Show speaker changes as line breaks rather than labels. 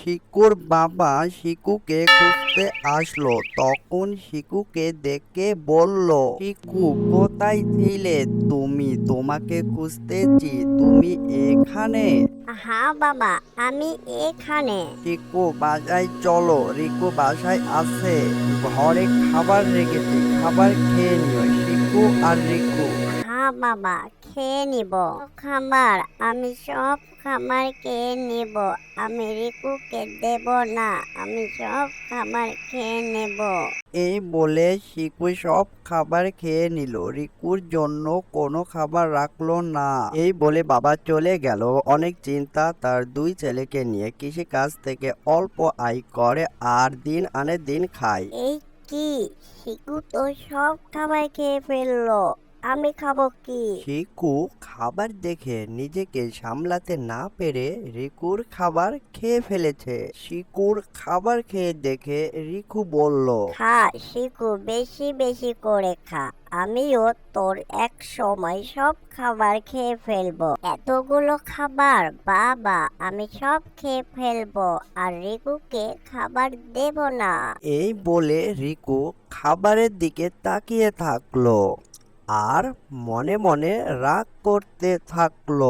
শিকুর বাবা শিকুকে খুঁজতে আসলো। তখন শিকুকে দেখে বলল শিকু কোথায় ছিলে? তুমি তোমাকে খুঁজতেছি। তুমি এখানে?
হ্যাঁ বাবা আমি এখানে।
শিকু বাসায় চলো। রিকু বাসায় আছে। ঘরে খাবার রেখেছি। খাবার খেয়ে নিও শিকু আর রিকু।
হ্যাঁ বাবা খেয়ে নিব। খাবার আমি সব খাবার খেয়ে নিব। আমি রিকুকে দেব না আমি সব খাবার খেয়ে নেব।
এই বলে শিকু সব খাবার খেয়ে নিল। রিকুর জন্য কোনো খাবার রাখল না। এই বলে বাবা চলে গেল। অনেক চিন্তা তার দুই ছেলেকে নিয়ে কৃষি কাজ থেকে অল্প আয় করে আর দিন আনে দিন খায়।
এই কি? শিকু তো সব খাবার খেয়ে ফেলল। আমি খাব কি?
শিকু খাবার দেখে নিজেকে সামলাতে না পেরে রিকুর খাবার খেয়ে ফেলেছে। শিকুর খাবার খেয়ে দেখে রিকু বলল
খা শিকু বেশি বেশি করে খা। আমিও তোর এক সময় সব খাবার খেয়ে ফেলব। এতগুলো খাবার বাবা আমি সব খেয়ে ফেলব আর রিকুকে খাবার দেব না।
এই বলে রিকু খাবারের দিকে তাকিয়ে থাকল। আর মনে মনে রাগ করতে থাকল।